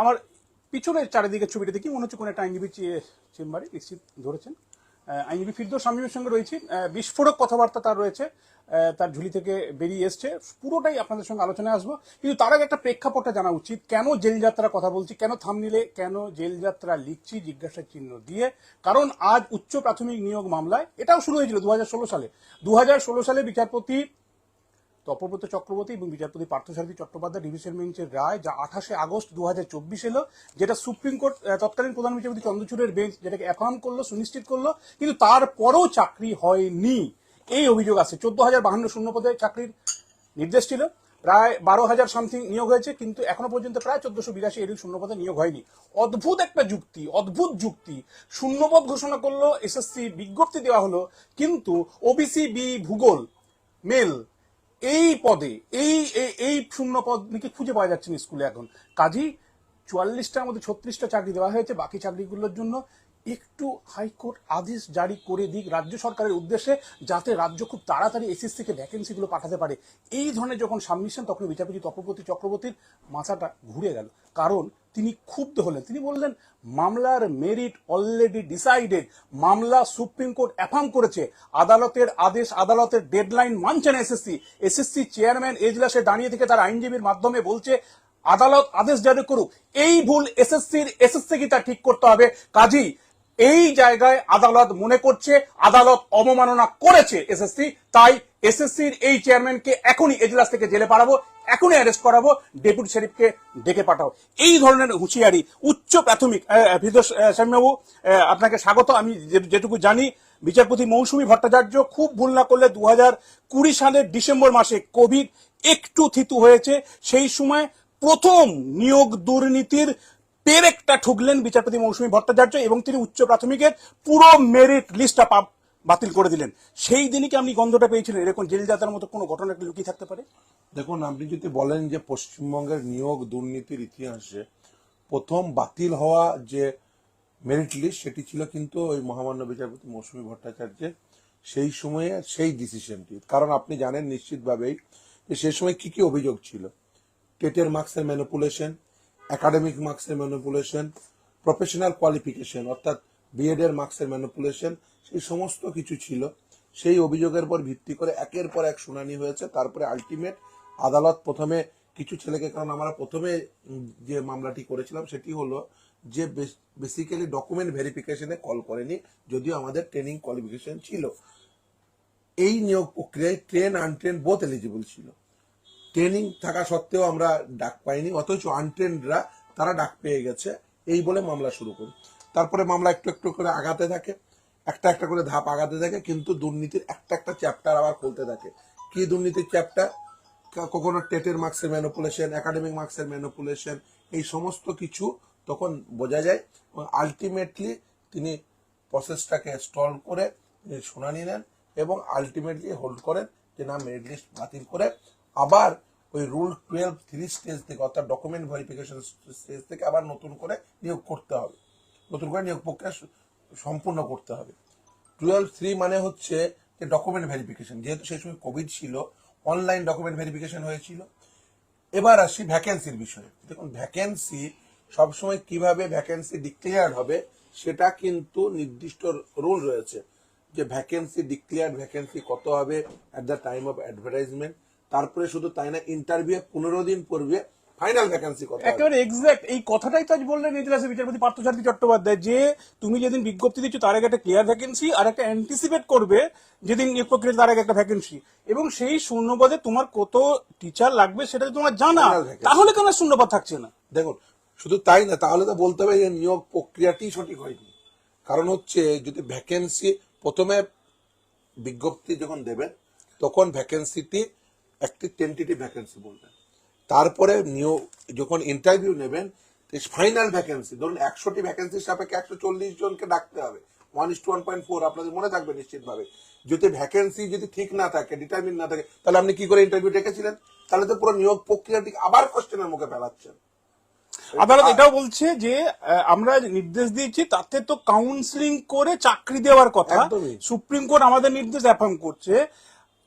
আমার পিছনের চারিদিকে ছবিটা দেখি, মনে হচ্ছে কোনো একটা আইনজীবী চেম্বারে নিশ্চিত ধরেছেন। আইনজীবী ফিরদোস শামীমের সঙ্গে রয়েছি। বিস্ফোরক কথাবার্তা তার রয়েছে। তার ঝুলি থেকে বেরিয়ে এসছে। পুরোটাই আপনাদের সঙ্গে আলোচনায় আসব। কিন্তু তার আগে একটা প্রেক্ষাপটটা জানা উচিত। কেন জেল যাত্রার কথা বলছি, কেন থামনিলে, কেন জেল যাত্রা লিখছি জিজ্ঞাসা চিহ্ন দিয়ে? কারণ আজ উচ্চ প্রাথমিক নিয়োগ মামলায়, এটাও শুরু হয়েছিল দু হাজার ষোলো সালে। দু হাজার ষোলো সালে বিচারপতি তপব্রত চক্রবর্তী এবং বিচারপতি পার্থসারথী চট্টোপাধ্যায় ডিভিশন বেঞ্চের রায়, যা আঠাশে আগস্ট দু এলো, যেটা সুপ্রিম কোর্ট তৎকালীন প্রধান বিচারপতি চন্দ্রচূড়ের বেঞ্চ যেটাকে অ্যাফার্ম করল, সুনিশ্চিত করল, কিন্তু তারপরও চাকরি হয়নি। এই অভিযোগ আছে চোদ্দ হাজার বাহান্ন শূন্য পদে চাকরির নির্দেশ ছিল। প্রায় বারো হাজার সামথিং নিয়োগ হয়েছে, কিন্তু এখনও পর্যন্ত প্রায় চোদ্দশো বিরাশি এরকম শূন্যপদে নিয়োগ হয়নি। অদ্ভুত একটা যুক্তি, অদ্ভুত যুক্তি। শূন্যপদ ঘোষণা করল, এসএসসি বিজ্ঞপ্তি দেওয়া হলো, কিন্তু ওবিসি বি ভূগোল, মেল এই পদে, এই, এই- শূন্য পদ নাকি খুঁজে পাওয়া যাচ্ছে না স্কুলে এখন। কাজী, চুয়াল্লিশটার মধ্যে ছত্রিশটা চাকরি দেওয়া হয়েছে, বাকি চাকরিগুলোর জন্য একটু হাইকোর্ট আদেশ জারি করে দিক রাজ্য সরকারের উদ্দেশ্যে, যাতে রাজ্য খুব তাড়াতাড়ি এসএসসি কে ভ্যাকেন্সিগুলো পাঠাতে পারে। এই ধরনের যখন সাবমিশন তখন বিচারপতি তপব্রতী চক্রবর্তীর মাথাটা ঘুরে গেল। কারণ তিনি ক্ষুব্ধ হলেন। তিনি বললেন, মামলার মেরিট অলরেডি ডিসাইডেড মামলা সুপ্রিম কোর্ট অ্যাফার্ম করেছে। আদালতের আদেশ, আদালতের ডেডলাইন মানছে না এসএসসি এসএসসি চেয়ারম্যান এজলাসে দাঁড়িয়ে থেকে তার আইনজীবীর মাধ্যমে বলছে, আদালত আদেশ জারি করুক। এই ভুল এসএসসির এসএসসি কি তা ঠিক করতে হবে। কাজী এই জায়গায় আদালত মনে করছে, আদালত অবমাননা করেছে এসএসসি তাই এসএসসির এই চেয়ারম্যানকে এখনই এজলাস থেকে জেলে পাঠাবো। এখনই অ্যারেস্ট করাবো ডেপুটি শরীফকে ডেকে পাঠাও। এই ধরনের হুঁশিয়ারি, উচ্চ প্রাথমিক আপনাকে স্বাগত। আমি যেটুকু জানি, বিচারপতি মৌসুমী ভট্টাচার্য খুব ভুল না করলে দু হাজার কুড়ি সালের ডিসেম্বর মাসে কোভিড একটু থিতু হয়েছে। সেই সময় প্রথম নিয়োগ দুর্নীতির পেরেকটা ঠুকলেন বিচারপতি মৌসুমী ভট্টাচার্য এবং তিনি উচ্চ প্রাথমিকের পুরো মেরিট লিস্টটা বাতিল করে দিলেন। সেই দিনই কি আপনি গন্ধটা পেয়েছিলেন? এরকম জেল যাতার মতো কোনো ঘটনা কি লুকিয়ে থাকতে পারে? দেখুন, আপনি যদি বলেন যে পশ্চিমবঙ্গের নিয়োগ দুর্নীতির ইতিহাসে প্রথম বাতিল হওয়া যে মেরিট লিস্ট সেটি ছিল কিন্তু ওই মহামান্য বিচারপতি মৌসুমী ভট্টাচার্যের সেই সময়ে সেই ডিসিশনটি কারণ আপনি জানেন নিশ্চিতভাবেই যে সেই সময় কি কি অভিযোগ ছিল। টেটের মার্কসের ম্যানিপুলেশন একাডেমিক মার্কসের ম্যানিপুলেশন প্রফেশনাল কোয়ালিফিকেশন অর্থাৎ বিএড এর মার্কসের ম্যানিপুলেশন, সেই সমস্ত কিছু ছিল। সেই অভিযোগের পর ভিত্তি করে একের পর এক শুনানি হয়েছে। তারপরে আলটিমেট আদালত প্রথমে কিছু ছেলেকে, কারণ আমরা প্রথমে যে মামলাটি করেছিলাম সেটি হলো যে বেসিক্যালি ডকুমেন্ট ভেরিফিকেশনে কল করেনি, যদিও আমাদের ট্রেনিং কোয়ালিফিকেশন ছিল। এই নিয়োগ প্রক্রিয়ায় ট্রেন আনট্রেন বোথ এলিজিবল ছিল। ট্রেনিং থাকা সত্ত্বেও আমরা ডাক পাইনি, অথচ আনট্রেনরা তারা ডাক পেয়ে গেছে। এই বলে মামলা শুরু করি। তারপরে মামলা একটু একটু করে আগাতে থাকে, একটা একটা করে ধাপ আগাতে থাকে, কিন্তু দুর্নীতির একটা একটা চ্যাপ্টার আবার খুলতে থাকে। কি দুর্নীতির চ্যাপ্টার কখনো টেটের মার্কসের ম্যানুপুলেশন একাডেমিক মার্কসের ম্যানুপুলেশন এই সমস্ত কিছু তখন বোঝা যায়। এবং আলটিমেটলি তিনি প্রসেসটাকে স্টল করে তিনি শুনানি নেন এবং আলটিমেটলি হোল্ড করেন যে না মেরিট লিস্ট বাতিল করে। আবার ওই রুল টুয়েলভ থ্রি স্টেজ থেকে, অর্থাৎ ডকুমেন্ট ভেরিফিকেশন স্টেজ থেকে আবার নতুন করে নিয়োগ করতে হবে। নতুন করে নিয়োগ প্রক্রিয়া সম্পূর্ণ করতে হবে। টুয়েলভ থ্রি মানে হচ্ছে যে ডকুমেন্ট ভেরিফিকেশন যেহেতু সেই সময় কোভিড ছিল অনলাইন ডকুমেন্ট ভেরিফিকেশন হয়েছিল। এবার আসি ভ্যাকেন্সির বিষয়ে। দেখুন ভ্যাকেন্সি সবসময় কীভাবে ভ্যাকেন্সি ডিক্লেয়ার হবে, সেটা কিন্তু নির্দিষ্ট রুল রয়েছে যে ভ্যাকেন্সি ডিক্লেয়ার ভ্যাকেন্সি কত হবে at the time of advertisement তারপরে শুধু তাই না ইন্টারভিউ পনেরো দিন পূর্বে ফাইনাল ভ্যাকেন্সি কত একেবারে এক্সাক্ট এই কথাটাই তো আজ বললেন এজলাসে বিচারপতি পার্থসারথী চট্টোপাধ্যায় যে তুমি যেদিন বিজ্ঞপ্তি দিচ্ছ তার আগে একটা ক্লিয়ার ভ্যাকেন্সি আর একটা অ্যান্টিসিপেট করবে যেদিন নিয়োগ প্রক্রিয়া তার আগে একটা ভ্যাকেন্সি এবং সেই শূন্যপদে তোমার কত টিচার লাগবে সেটা তোমার জানা। তাহলে কেন শূন্যপদ থাকছে না? দেখুন শুধু তাই না তাহলে তো বলতে হবে যে নিয়োগ প্রক্রিয়াটি সঠিক হয়নি। কারণ হচ্ছে যদি ভ্যাকেন্সি প্রথমে বিজ্ঞপ্তি যখন দেবেন তখন ভ্যাকেন্সিটি একটি টেন্টেটিভ ভ্যাকেন্সি বলবেন। তারপরে নিয়োগ যখন ইন্টারভিউ নেবেন ফাইনাল ভ্যাকেন্সি ধরুন একশোটি ভ্যাকেন্সির সাপেক্ষে একশো চল্লিশ জনকে ডাকতে হবে। One is two one point four আপনাদের মনে থাকবে নিশ্চিতভাবে। যদি ভ্যাকেন্সি যদি ঠিক না থাকে ডিটারমিন না থাকে তাহলে আপনি কি করে ইন্টারভিউ ডেকেছিলেন? তাহলে তো পুরো নিয়োগ প্রক্রিয়াটি আবার কোশ্চেনের মুখে ফেলাচ্ছেন। আদালত এটাও বলছে যে আমরা নির্দেশ দিয়েছি তাতে তো কাউন্সিলিং করে চাকরি দেওয়ার কথা। সুপ্রিম কোর্ট আমাদের নির্দেশ অ্যাফার্ম করছে।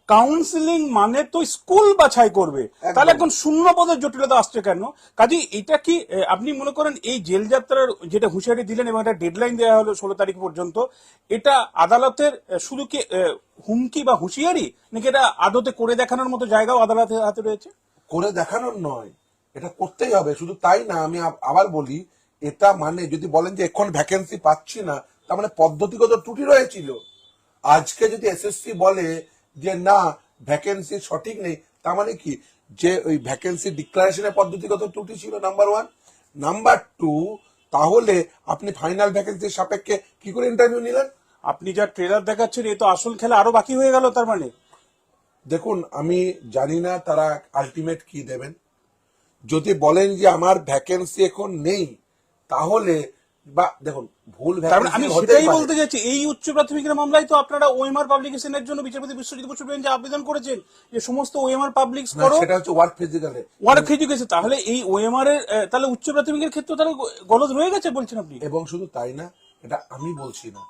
কাউন্সিলিং মানে তো স্কুল বাছাই করবে। তাহলে এখন শূন্য পদের জটিলতা আসছে কেন? কাজে এটা কি আপনি মনে করেন এই জেল যাত্রার যেটা হুঁশিয়ারি দিলেন এবং একটা ডেডলাইন দেওয়া হলো ষোলো তারিখ পর্যন্ত এটা আদালতের শুধু কি হুমকি বা হুঁশিয়ারি? নাকি এটা আদতে করে দেখানোর মতো জায়গাও আদালতের হাতে রয়েছে? করে দেখানোর নয় এটা করতেই হবে। শুধু তাই না আমি আবার বলি এটা মানে যদি বলেন যে এখন ভ্যাকেন্সি পাচ্ছি না তার মানে পদ্ধতিগত ত্রুটি রয়েছিল। আজকে যদি এসএসসি বলে যে না ভ্যাকেন্সি সঠিক নেই তার মানে কি? যে ওই ভ্যাকেন্সি ডিক্লারেশনের পদ্ধতিগত ত্রুটি ছিল নাম্বার ওয়ান নাম্বার টু তাহলে আপনি ফাইনাল ভ্যাকেন্সির সাপেক্ষে কি করে ইন্টারভিউ নিলেন? আপনি যা ট্রেলার দেখাচ্ছেন এ তো আসল খেলা আরও বাকি হয়ে গেল তার মানে। দেখুন আমি জানি না তারা আলটিমেট কি দেবেন। যদি বলেন যে আমার ভ্যাকেন্সি এখন নেই তাহলে বা দেখুন ভুল মানে আমি সেটাই বলতে যাচ্ছি এই উচ্চ প্রাথমিকের মামলায় তো আপনারা ওএমআর পাবলিকেশনের জন্য বিচারপতি বিশ্বজিৎ বসু বেঞ্চে আবেদন করেছেন যে সমস্ত ওএমআর পাবলিক করো। সেটা হচ্ছে ওয়ার্ক ফিজিক্যালে ওয়ার্ক এডুকেশন তাহলে এই ওএমআর এর তাহলে উচ্চ প্রাথমিকের ক্ষেত্রে তাহলে রয়ে গেছে বলছেন আপনি? এবং শুধু তাই না এটা আমি বলছি না।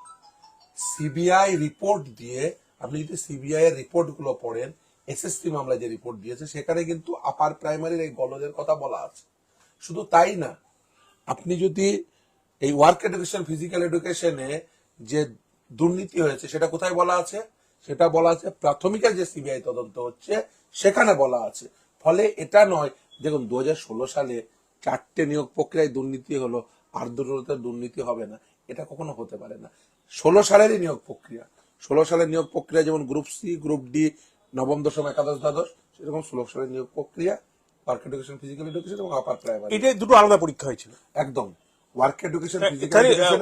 সিবিআই রিপোর্ট দিয়ে আপনি যদি সিবিআই এর রিপোর্টগুলো পড়েন এসএসসি মামলায় যে রিপোর্ট দিয়েছে সেখানে কিন্তু আপার প্রাইমারির এই গলদের কথা বলা আছে। শুধু তাই না আপনি যদি এই ওয়ার্ক এডুকেশন ফিজিক্যাল এডুকেশনে যে দুর্নীতি হয়েছে সেটা কোথায় বলা আছে? সেটা বলা আছে প্রাথমিকের যে সিবিআই তদন্ত হচ্ছে সেখানে বলা আছে। ফলে এটা নয় দেখুন দু সালে চারটে নিয়োগ প্রক্রিয়ায় দুর্নীতি হলো আর দুটোতে দুর্নীতি হবে না। এটা কখনো হতে পারে না। ষোলো সালেরই নিয়োগ প্রক্রিয়া। ষোলো সালের নিয়োগ প্রক্রিয়া যেমন গ্রুপ সি গ্রুপ ডি নবম দশম একাদশ দ্বাদশ সেরকম ষোলো সালের নিয়োগ প্রক্রিয়া ওয়ার্ক এডুকেশন ফিজিক্যাল এডুকেশন এবং আপার প্রাইমারি এটা দুটো আলাদা পরীক্ষা হয়েছিল। একদম। ওয়ার্ক এডুকেশন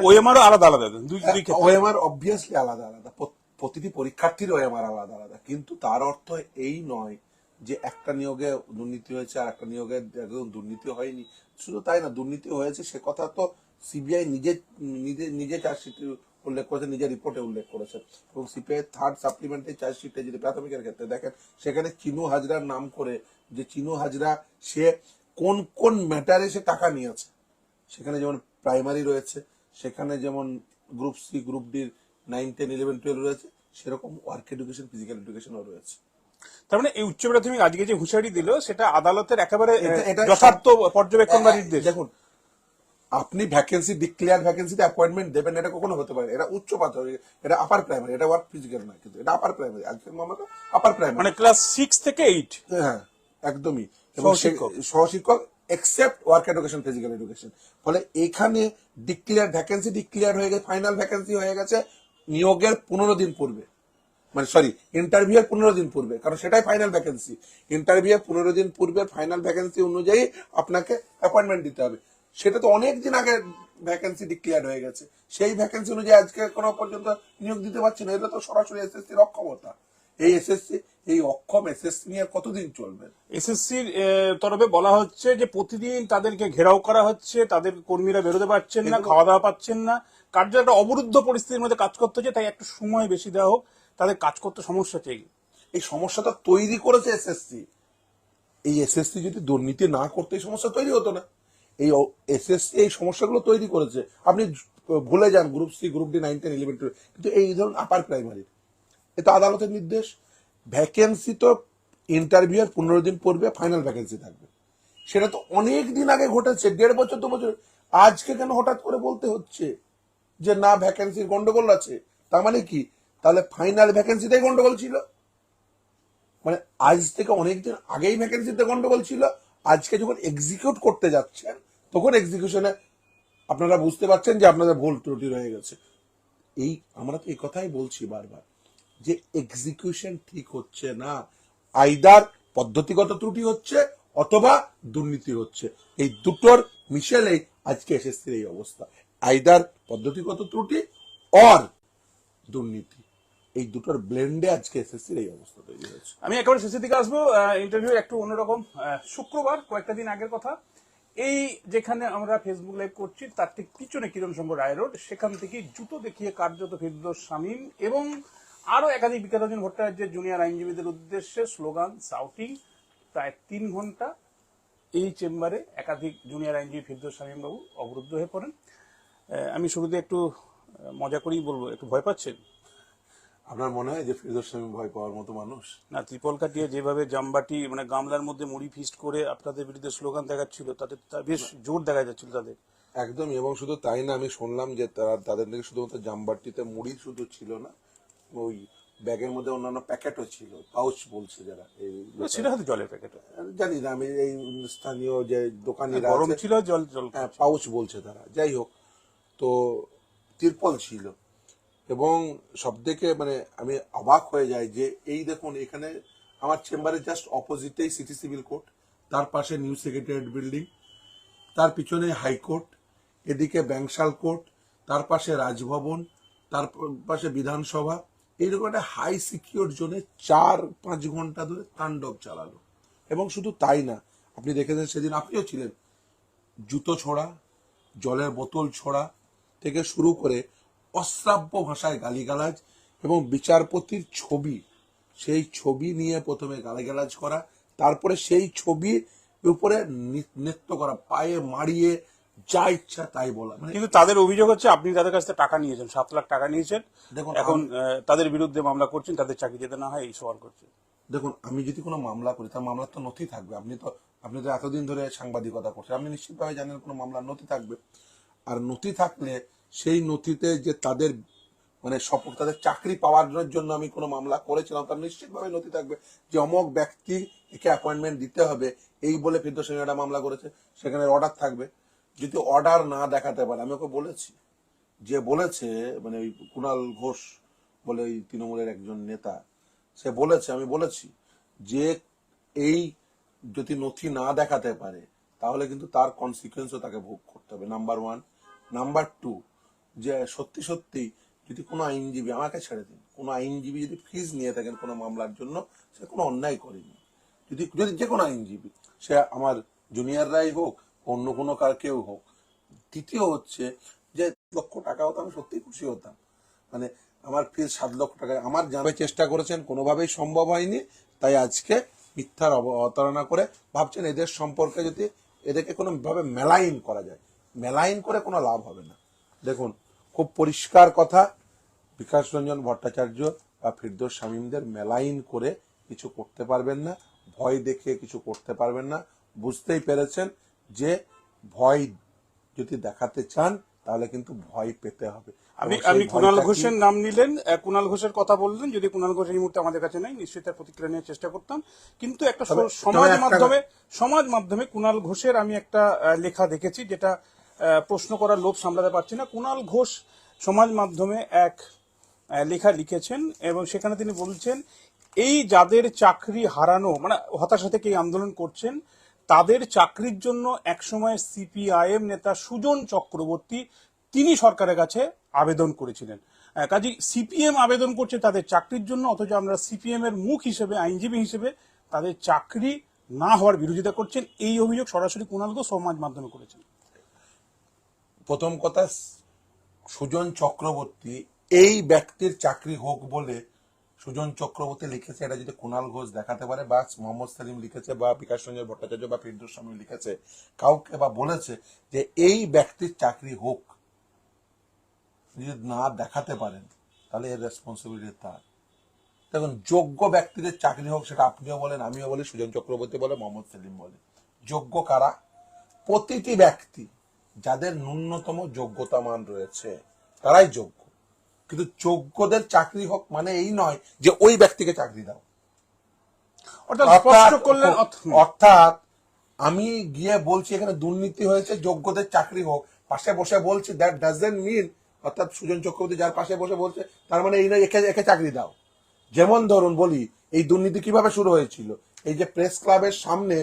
ওএমআর আলাদা আলাদা দুই হ্যাঁ, দুই ওএমআর অবভিয়াসলি আলাদা আলাদা। প্রতিটি পরীক্ষার্থীর ওএমআর আলাদা আলাদা। কিন্তু তার অর্থ এই নয় যে একটা নিয়োগে দুর্নীতি হয়েছে আর একটা নিয়োগে একদম দুর্নীতি হয়নি। শুধু তাই না দুর্নীতি হয়েছে সে কথা তো সিবিআই নিজে নিজে নিজে চার্জশিটে উল্লেখ করেছে নিজের রিপোর্টে উল্লেখ করেছে। এবং সিপিআই থার্ড সাপ্লিমেন্টারি চার্জশিটে যদি প্রাথমিকের ক্ষেত্রে দেখেন সেখানে চিনু হাজরার নাম করে যে চিনু হাজরা সে কোন কোন ম্যাটারে সে টাকা নিয়েছে। সেখানে যেমন প্রাইমারি রয়েছে সেখানে যেমন গ্রুপ সি গ্রুপ ডির নাইন টেন ইলেভেন টুয়েলভ রয়েছে সেরকম ওয়ার্ক এডুকেশন ফিজিক্যাল এডুকেশনও রয়েছে। তার মানে এই উচ্চ প্রাথমিক আজকে যে হুঁশিয়ারি দিল সেটা আদালতের একেবারে যথার্থ পর্যবেক্ষণ বা নির্দেশ। দেখুন আপনি ভ্যাকেন্সি ডিক্লেয়ার ভ্যাকেন্সিতে অ্যাপয়েন্টমেন্ট দেবেন এটা কখনো হতে পারে এটা উচ্চ প্রাথমিক এটা আপার প্রাইমারি এটা ওয়ার্ক ফিজিক্যাল নয় কিন্তু এটা আপার প্রাইমারি আজকের মামলা আপার প্রাইমারি মানে ক্লাস সিক্স থেকে এইট হ্যাঁ একদমই। এবং। সহশিক্ষক except work education physical education ফলে এখানে ডিক্লেয়ার ভ্যাকেন্সি ডিক্লেয়ার হয়ে গেছে ফাইনাল ভ্যাকেন্সি হয়ে গেছে নিয়োগের পনেরো দিন পূর্বে। মানে সরি ইন্টারভিউ এর পনেরো দিন পূর্বে, কারণ সেটাই ফাইনাল ভ্যাকেন্সি ইন্টারভিউ এর পনেরো দিন পূর্বে ফাইনাল ভ্যাকেন্সি অনুযায়ী আপনাকে অ্যাপয়েন্টমেন্ট দিতে হবে। সেটা তো অনেক দিন আগে ভ্যাকেন্সি ডিক্লেয়ার হয়ে গেছে। সেই ভ্যাকেন্সি অনুযায়ী আজকে কোনো পর্যন্ত নিয়োগ দিতে পারছি না। এটা তো সরাসরি এসএসসির অক্ষমতা। এই এসএসসি এই অক্ষম এসএসসি নিয়ে কতদিন চলবে? এসএসসির তরফে বলা হচ্ছে যে প্রতিদিন তাদেরকে ঘেরাও করা হচ্ছে তাদের কর্মীরা বেরোতে পারছেন না খাওয়া দাওয়া পাচ্ছেন না। কার্য একটা অবরুদ্ধ পরিস্থিতির মধ্যে কাজ করতে হচ্ছে তাই একটু সময় বেশি দেওয়া হোক তাদের কাজ করতে সমস্যা চাই এই সমস্যাটা তৈরি করেছে এসএসসি এই এসএসসি যদি দুর্নীতি না করতে এই সমস্যা তৈরি হতো না। এই এসএসসি এই সমস্যাগুলো তৈরি করেছে। আপনি ভুলে যান group C group D nine ten eleven twelve কিন্তু এই ধরুন আপার এটা আদালতের নির্দেশ। ভ্যাকেন্সি তো ইন্টারভিউ এর পনেরো দিন পূর্বে ফাইনাল ভ্যাকেন্সি থাকবে। সেটা তো অনেক দিন আগে ঘটেছে, দেড় বছর, দু বছর। আজকে কেন হঠাৎ করে বলতে হচ্ছে যে না ভ্যাকেন্সির গন্ডগোল আছে? তার মানে কি? তাহলে ফাইনাল ভ্যাকেন্সিটাই গন্ডগোল ছিল। মানে আজ থেকে অনেকদিন আগেই ভ্যাকেন্সিতে গন্ডগোল ছিল। আজকে যখন এক্সিকিউট করতে যাচ্ছেন, তখন এক্সিকিউশনে আপনারা বুঝতে পারছেন যে আপনাদের ভুল ত্রুটি রয়ে গেছে। এই, আমরা তো এই কথাই বলছি বারবার। যে এক্সিকিউশন ঠিক হচ্ছে না। আইদার পদ্ধতিগত ত্রুটি হচ্ছে অথবা দুর্নীতি হচ্ছে। এই দুটোর মিশেলেই আজকে এসএসসির এই অবস্থা। আইদার পদ্ধতিগত ত্রুটি অর দুর্নীতি। এই দুটোর ব্লেন্ডে আজকে এসএসসির এই অবস্থা তৈরি হয়েছে। আমি একেবারে শেষের দিকে আসব ইন্টারভিউ একটু অন্যরকম। শুক্রবার, কয়েকটা দিন আগের কথা। এই যেখানে আমরা ফেসবুক লাইভ করছি, তার ঠিক পিছনে কিরণ সংঘ রায় রোড। সেখান থেকে জুতো দেখিয়ে কার্যত ফিরদোস শামীম এবং আরও একাধিক বিকাশরঞ্জন ভট্টাচার্যের জুনিয়র আইনজীবীদের উদ্দেশ্যে স্লোগান সাউটিং প্রায় তিন ঘণ্টা এই চেম্বারে একাধিক জুনিয়র আইনজীবী ফিরদোস শামীম বাবু অবরুদ্ধ হয়ে পড়েন। আমি শুরুতে একটু মজা করেই বলব একটু ভয় পাচ্ছেন? আপনার মনে হয় যে ফিরদোস স্বামী ভয় পাওয়ার মতো মানুষ? না ত্রিপল কাটিয়ে যেভাবে জামবাটি মানে গামলার মধ্যে মুড়ি ফিস্ট করে আপনাদের বিরুদ্ধে স্লোগান দেখাচ্ছিল তাতে বেশ জোর দেখা যাচ্ছিল তাদের। একদম এবং শুধু তাই না আমি শুনলাম যে তারা তাদের নাকি শুধুমাত্র জামবাটিতে মুড়ি শুধু ছিল না ওই ব্যাগের মধ্যে অন্যান্য প্যাকেটও ছিল পাউচ বলছে যারা এই সেটা হয়তো জলের প্যাকেট জানি না আমি এই স্থানীয় যে দোকানিরা গরম ছিল জল জল হ্যাঁ পাউচ বলছে তারা। যাই হোক তো তিরপল ছিল। এবং সব থেকে মানে আমি অবাক হয়ে যাই যে এই দেখুন এখানে আমার চেম্বারে জাস্ট অপোজিটেই সিটি সিভিল কোর্ট তার পাশে নিউ সেক্রেটারিয়েট বিল্ডিং তার পিছনে হাইকোর্ট এদিকে ব্যাংশাল কোর্ট তার পাশে রাজভবন তার পাশে বিধানসভা এইরকম একটা হাই সিকিউর জোনে চার, পাঁচ ঘণ্টা ধরে তাণ্ডব চালালো। এবং শুধু তাই না, আপনি দেখেছেন সেদিন আপনিও ছিলেন। জুতো ছোড়া, জলের বোতল ছোড়া থেকে শুরু করে অশ্রাব্য ভাষায় গালিগালাজ এবং বিচারপতির ছবি, সেই ছবি নিয়ে প্রথমে গালিগালাজ করা, তারপরে সেই ছবির উপরে নৃত্য করা, পায়ে মারিয়ে যা ইচ্ছা তাই বলা মানে কিন্তু তাদের অভিযোগ হচ্ছে আপনি তাদের কাছ থেকে টাকা নিয়েছেন সাত লাখ টাকা নিয়েছেন। দেখুন, এখন তাদের বিরুদ্ধে মামলা করছেন তাদের চাকরি যেতে না হয় এই সওয়াল করছেন। দেখুন আমি যদি কোনো মামলা করি তার মামলার তো নথি থাকবে। আপনি তো আপনি তো এতদিন ধরে সাংবাদিকতা করছেন। আপনি নিশ্চিতভাবে জানেন কোনো মামলার নথি থাকবে। আর নথি থাকলে সেই নথিতে যে তাদের মানে শপথ তাদের চাকরি পাওয়ার জন্য আমি কোনো মামলা করেছিলাম তার নিশ্চিতভাবে নথি থাকবে যে অমক ব্যক্তি একে অ্যাপয়েন্টমেন্ট দিতে হবে। এই বলে ফিরদোস সেন একটা মামলা করেছে সেখানে অর্ডার থাকবে। যদি অর্ডার না দেখাতে পারে, আমি ওকে বলেছি। যে বলেছে মানে ওই কুণাল ঘোষ বলে ওই তৃণমূলের একজন নেতা, সে বলেছে, আমি বলেছি যে এই যদি নথি না দেখাতে পারে, তাহলে কিন্তু তার কনসিকুয়েন্সও তাকে ভোগ করতে হবে নাম্বার ওয়ান নাম্বার টু যে সত্যি সত্যি যদি কোনো আইনজীবী, আমাকে ছেড়ে দিন, কোনো আইনজীবী যদি ফিজ নিয়ে থাকেন কোনো মামলার জন্য, সে কোনো অন্যায় করেনি। যদি যদি যে কোনো আইনজীবী, সে আমার জুনিয়ররাই হোক অন্য কোনো কার কেউ হোক। দ্বিতীয় হচ্ছে যে লক্ষ টাকা হতো আমি সত্যিই খুশি হতাম। মানে আমার ফিজ সাত লক্ষ টাকা, আমার জানার চেষ্টা করেছেন কোনোভাবেই সম্ভব হয়নি, তাই আজকে মিথ্যার অব- অবতারণা করে ভাবছেন এদের সম্পর্কে যদি এদেরকে কোনো ভাবে মেলাইন করা যায়। মেলাইন করে কোনো লাভ হবে না। দেখুন, খুব পরিষ্কার কথা, বিকাশ রঞ্জন ভট্টাচার্য বা ফিরদোস শামীমদের মেলাইন করে কিছু করতে পারবেন না, ভয় দেখিয়ে কিছু করতে পারবেন না, বুঝতেই পেরেছেন যে ভয় যদি দেখাতে চান তাহলে কিন্তু ভয় পেতে হবে। আমি আমি কুণাল ঘোষের নাম নিলেন কুণাল ঘোষের কথা বললেন যদি কুণাল ঘোষ এই মুহূর্তে আমাদের কাছে নাই নিশ্চয়ই তার প্রতিক্রিয়া নেওয়ার চেষ্টা করতাম। কিন্তু একটা সমাজ মাধ্যমে সমাজ মাধ্যমে কুণাল ঘোষের আমি একটা লেখা দেখেছি যেটা প্রশ্ন করার লোভ সামলাতে পারছি না। কুণাল ঘোষ সমাজ মাধ্যমে এক লেখা লিখেছেন এবং সেখানে তিনি বলছেন এই যাদের চাকরি হারানো মানে হতাশা থেকে এই আন্দোলন করছেন তাদের চাকরির জন্য একসময় সিপিআইএম নেতা সুজন চক্রবর্তী তিনি সরকারের কাছে আবেদন করেছিলেন। কাজী সিপিএম আবেদন করছে তাদের চাকরির জন্য, অথচ আমরা সিপিএম এর মুখ হিসেবে, আইনজীবী হিসেবে তাদের চাকরি না হওয়ার বিরোধিতা করছেন। এই অভিযোগ সরাসরি কুণাল সমাজ মাধ্যমে করেছেন। প্রথম কথা, সুজন চক্রবর্তী এই ব্যক্তির চাকরি হোক বলে সুজন চক্রবর্তী লিখেছে, এটা যদি কুণাল ঘোষ দেখাতে পারে, বা মোহাম্মদ সেলিম লিখেছে, বা বিকাশ রঞ্জন ভট্টাচার্য বা ফিরদুস স্বামী লিখেছে, কাউকে বা বলেছে যে এই ব্যক্তির চাকরি হোক যদি না দেখাতে পারেন, তাহলে এর রেসপন্সিবিলিটি তার। দেখুন, যোগ্য ব্যক্তিদের চাকরি হোক, সেটা আপনিও বলেন, আমিও বলি, সুজন চক্রবর্তী বলে মোহাম্মদ সেলিম বলে যোগ্য কারা? প্রতিটি ব্যক্তি যাদের ন্যূনতম যোগ্যতা মান রয়েছে, তারাই যোগ্য। কিন্তু যোগ্যদের চাকরি হোক মানে এই নয় যে ওই ব্যক্তিকে চাকরি দাও। অর্থাৎ আমি গিয়ে বলছি এখানে দুর্নীতি হয়েছে যোগ্যদের চাকরি হোক। পাশে বসে বলছি দ্যাট ডাজেন্ট মিন অর্থাৎ সুজন চক্রবর্তী যার পাশে বসে বলছে তার মানে এই নয় একে একে চাকরি দাও। যেমন ধরুন বলি এই দুর্নীতি কীভাবে শুরু হয়েছিল? এই যে প্রেস ক্লাবের সামনে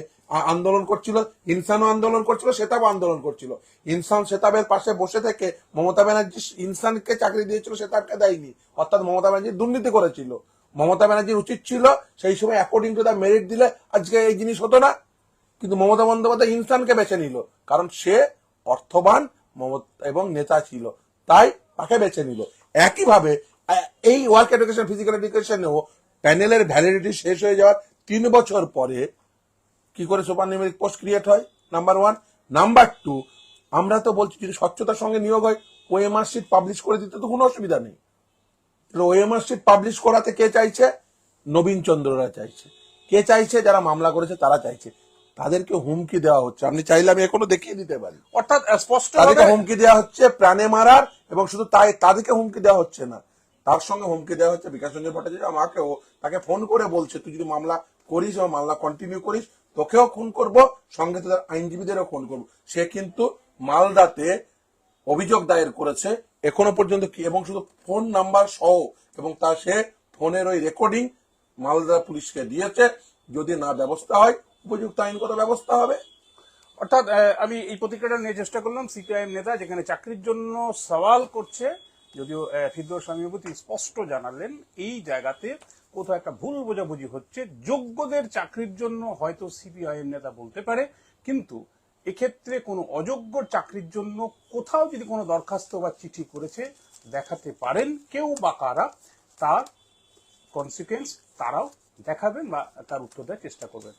আন্দোলন করছিল, ইনসানও আন্দোলন করছিল, সেতাবও আন্দোলন করছিল। ইনসান সেতাবের পাশে বসে থেকে মমতা ব্যানার্জি ইনসানকে চাকরি দিয়েছিল, সেতাবকে দেয়নি। অর্থাৎ মমতা ব্যানার্জি দুর্নীতি করেছিল। মমতা ব্যানার্জির উচিত ছিল সেই সময় অ্যাকর্ডিং টু দ্য মেরিট দিলে আজকে এই জিনিস হতো না। কিন্তু মমতা বন্দ্যোপাধ্যায় ইনসানকে বেছে নিল, কারণ সে অর্থবান মমতা এবং নেতা ছিল। তাই তাকে বেছে নিল। একইভাবে এই ওয়ার্ক এডুকেশন ফিজিক্যাল এডুকেশনেও প্যানেলের ভ্যালিডিটি শেষ হয়ে যাওয়ার তিন বছর পরে কি করে সুপার নিউমেরিক পোস্ট ক্রিয়েট হয়? নাম্বার ওয়ান নাম্বার টু আমরা তো বলছি যদি স্বচ্ছতার সঙ্গে নিয়োগ হয় ওএমআর শিট পাবলিশ করে দিতে তো কোনো অসুবিধা নেই। ওএমআর শিট পাবলিশ করাতে কে চাইছে? নবীন চন্দ্ররা চাইছে। কে চাইছে? যারা মামলা করেছে তারা চাইছে। তাদেরকে হুমকি দেওয়া হচ্ছে। আপনি চাইলে আমি এখনও দেখিয়ে দিতে পারি। অর্থাৎ স্পষ্ট তাদেরকে হুমকি দেওয়া হচ্ছে প্রাণে মারার এবং শুধু তাই তাদেরকে হুমকি দেওয়া হচ্ছে না। তার সঙ্গে হুমকি দেওয়া হচ্ছে বিকাশ রঞ্জন ভট্টাচার্য আমাকেও। তাকে ফোন করে বলছে তুই যদি মামলা করিস বা মামলা কন্টিনিউ করিস তোকেও খুন করব, সঙ্গে তোদের আইনজীবীদেরও খুন করব। সে কিন্তু মালদাতে অভিযোগ দায়ের করেছে, এখনও পর্যন্ত কি, এবং শুধু ফোন নাম্বার সহ, এবং তার সে ফোনের ওই রেকর্ডিং মালদা পুলিশকে দিয়েছে, যদি না ব্যবস্থা হয়, উপযুক্ত আইনগত ব্যবস্থা হবে। অর্থাৎ আমি এই প্রতিক্রিয়াটা নিয়ে চেষ্টা করলাম সিপিআইএম নেতা, যেখানে চাকরির জন্য সওয়াল করছে, যদিও ফিরদৌস স্বামীভূতি স্পষ্ট জানালেন, এই জায়গাতে কোথাও একটা ভুল বোঝাবুঝি হচ্ছে, যোগ্যদের চাকরির জন্য হয়তো সিপিআইএম নেতা বলতে পারে, কিন্তু এক্ষেত্রে কোনো অযোগ্য চাকরির জন্য কোথাও যদি কোনো দরখাস্ত বা চিঠি করেছে, দেখাতে পারেন কেউ বা কারা, তার কনসিকুয়েন্স তারাও দেখাবেন বা তার উত্তর দেওয়ার চেষ্টা করবেন।